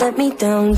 let me down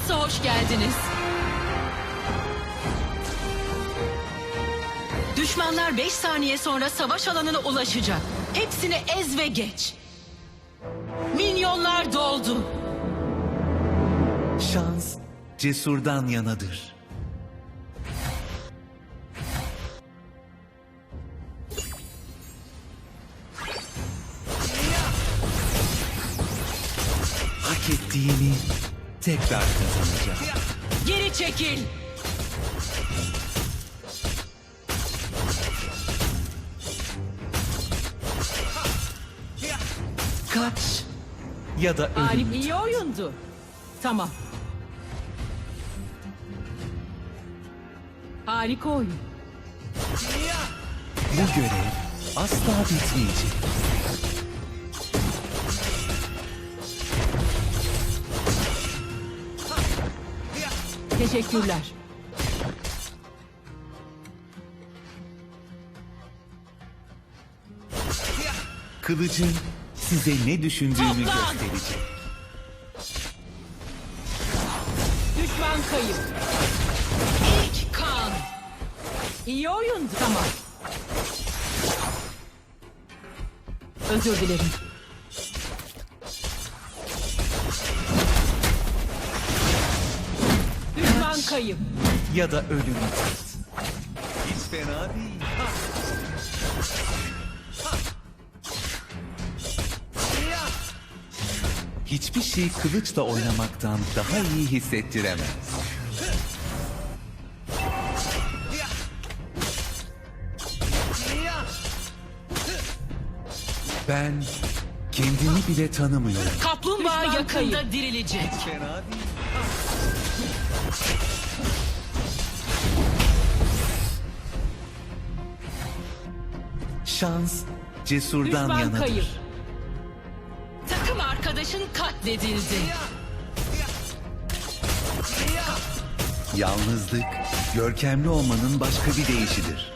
Legends'a hoş geldiniz. Düşmanlar 5 saniye sonra savaş alanına ulaşacak. Hepsini ez ve geç. Minyonlar doldu. Şans cesurdan yanadır. Hak ettiğini tekrar kazanacak. Geri çekil. Kaç ya da ölüm. Galip iyi oyundu. Tamam. Harika oyun. Bu görev asla bitmeyecek. Teşekkürler. Kılıcın size ne düşündüğünü Toplan! gösterecek. Düşman kayıp. İlk kan. İyi oyundu. Tamam. Özür dilerim. Kayıp. Ya da ölümü tat. Hiç fena değil. Hiçbir şey kılıçla oynamaktan daha iyi hissettiremez. Ben kendimi bile tanımıyorum. Kaplumbağa yakında dirilecek. Fena değil. Şans cesurdan Düşman yanadır. kayıp. Takım arkadaşın katledildi. Yalnızlık görkemli olmanın başka bir deyişidir.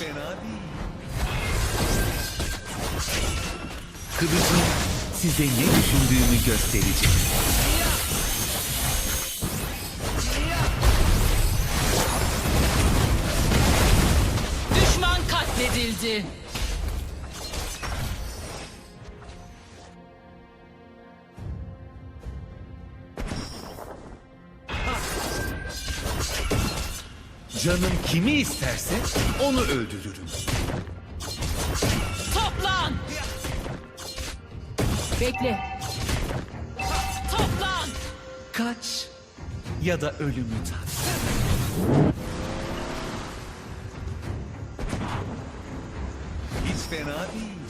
Fena değil. Kılıcım size ne düşündüğümü gösterecek. Düşman katledildi. Canım kimi isterse onu öldürürüm. Toplan! Bekle. Toplan! Kaç ya da ölümü tat. Hiç fena değil.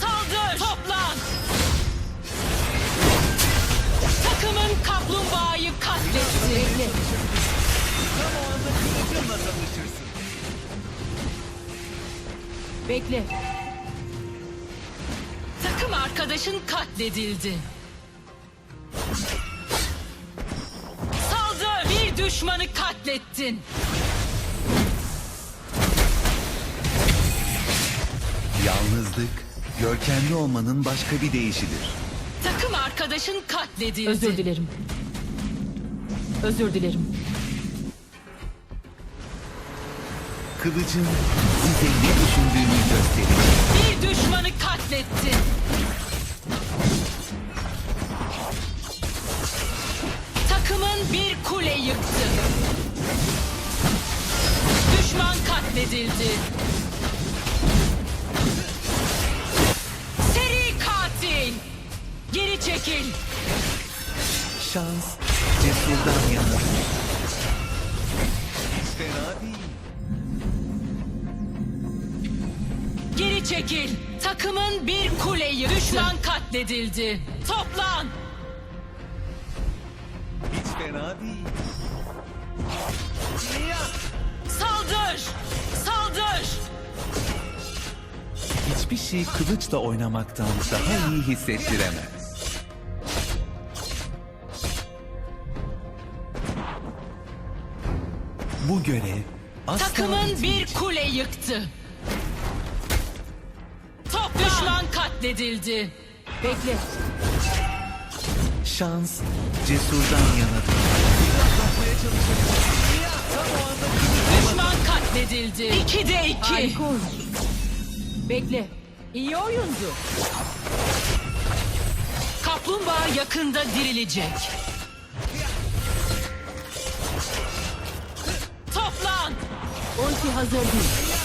Saldır! Toplan! Takımın kaplumbağayı katletti. Bekle. Anda kılıcımla tanışırsın. Bekle. Takım arkadaşın katledildi. Saldır! Bir düşmanı katlettin. Yalnızlık görkemli olmanın başka bir deyişidir. Takım arkadaşın katledildi. Özür dilerim. Özür dilerim. Kılıcım size ne düşündüğümü gösterecek. Bir düşmanı katlettin. Takımın bir kule yıktı. Düşman katledildi. Seri katil. Geri çekil. Şans cesurdan yana. Hiç fena değil. Geri çekil. Takımın bir kule yıktı. Düşman katledildi. Toplan. Hiç fena değil. Saldır. Saldır. Hiçbir şey kılıçla oynamaktan daha iyi hissettiremez. Bu görev asla Takımın bir kule yıktı. Katledildi. Bekle. Şans cesurdan yanadır. Düşman katledildi. İki de iki. Oyun. Bekle. İyi oyundu. Kaplumbağa yakında dirilecek. Toplan. Ulti hazır değil.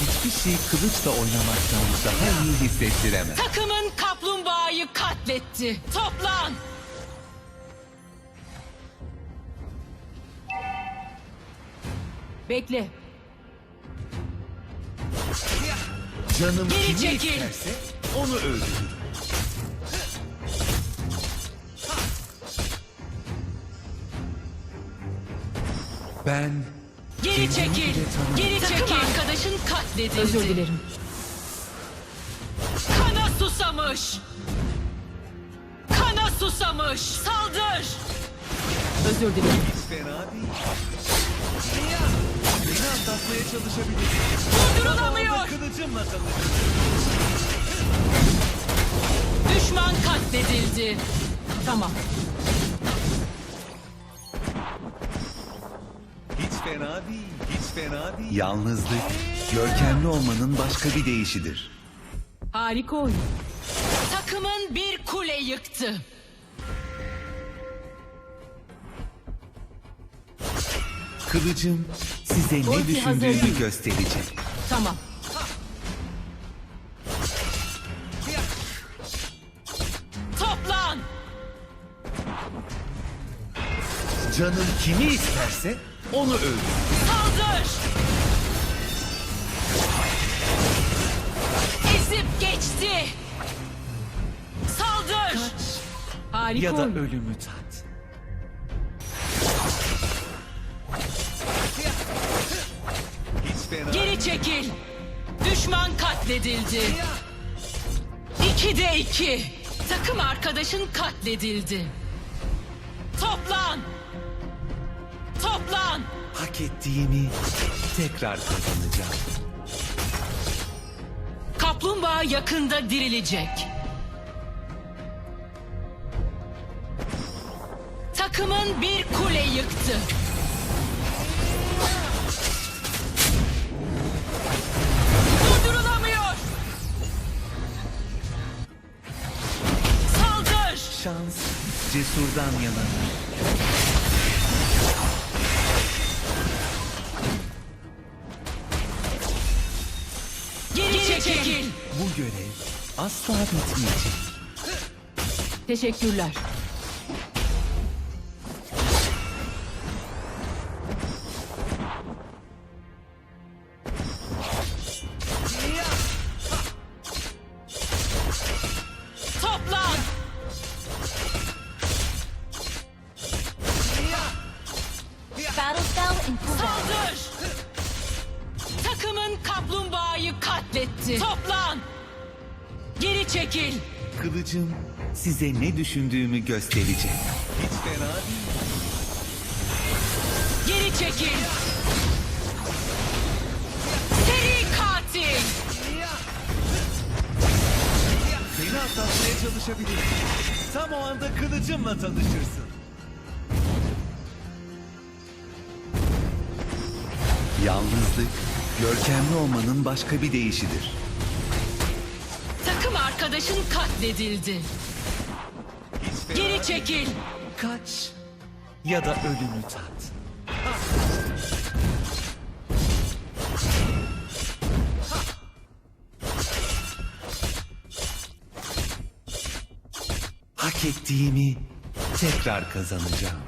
Hiçbir şey kılıçla oynamaktan daha iyi hissettiremez. Takımın kaplumbağayı katletti. Toplan. Bekle. Canım Geri kimi çekil. isterse onu öldürür. Ben Geri çekil. Geri çekil. Katledildi. Özür dilerim. Kana susamış. Kana susamış. Saldır. Özür dilerim. fena değil. Beni atlatmaya çalışabilir. Durdurulamıyor. Kılıcımla tanışır. Düşman katledildi. Tamam. Fena değil. Hiç fena değil. Yalnızlık görkemli olmanın başka bir deyişidir. Harika oyun. Takımın bir kule yıktı. Kılıcım size ne Ulti hazır düşündüğümü değil. gösterecek. Tamam. Toplan. Canım kimi isterse onu öldürür. Saldır. Ezip geçti. Saldır. Harika Ya da ölümü tat. Geri çekil. Düşman katledildi. İki de iki. Takım arkadaşın katledildi. Toplan. Toplan. hak ettiğimi tekrar kazanacağım. Kaplumbağa yakında dirilecek. Takımın bir kule yıktı. Durdurulamıyor. Saldır. Şans cesurdan yana. Görev asla bitmeyecek. Teşekkürler. Toplan. Battle spell in cooldown. Saldır. Takımın kaplumbağayı katletti. Toplan. Geri çekil. Kılıcım size ne düşündüğümü gösterecek. Hiç fena değil. Geri çekil. Seri katil. Beni atlatmaya çalışabilir. Tam o anda kılıcımla tanışırsın. Yalnızlık Görkemli olmanın başka bir deyişidir. Arkadaşın katledildi. Geri çekil. Kaç ya da ölümü tat. Hak ettiğimi tekrar kazanacağım.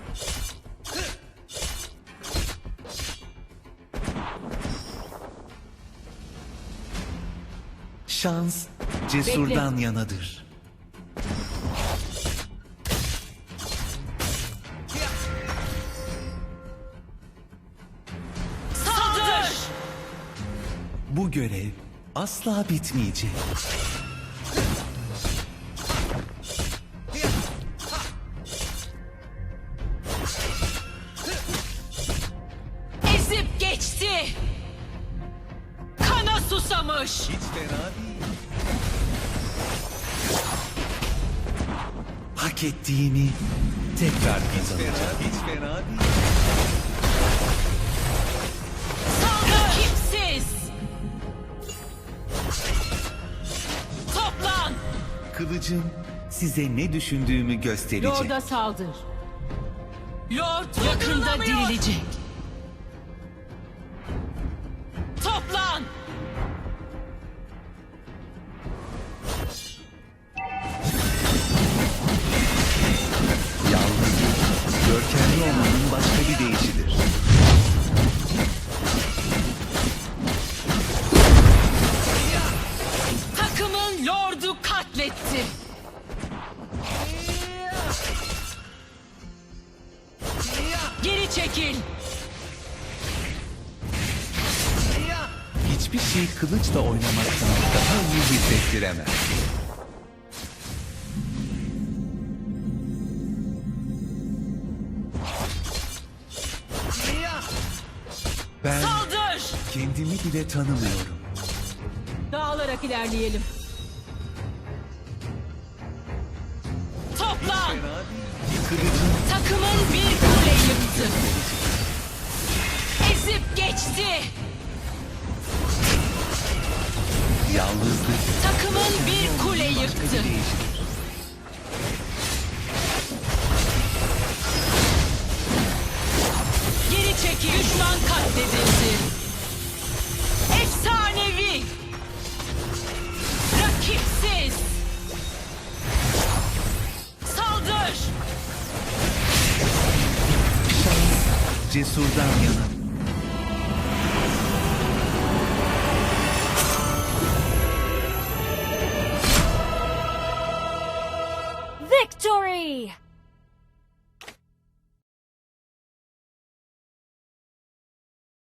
Şans cesurdan yanadır. Saldır. Bu görev asla bitmeyecek. Hak ettiğimi tekrar kazanacağım. Hiç fena değil. Saldır. Toplan. Kılıcım size ne düşündüğümü gösterecek. Lord'a saldır. Lord yakında dirilecek. Hiçbir şey kılıçla oynamaktan daha iyi hissettiremez. Ben Saldır. kendimi bile tanımıyorum. Dağılarak ilerleyelim. Toplan. Kılıcım Takımın bir kule yıktı. Ezip geçti. Yalnızlık, Takımın bir kule yıktı. Geri çekil. Düşman katledildi. Efsanevi. Rakipsiz. Saldır. Cesurdan yana.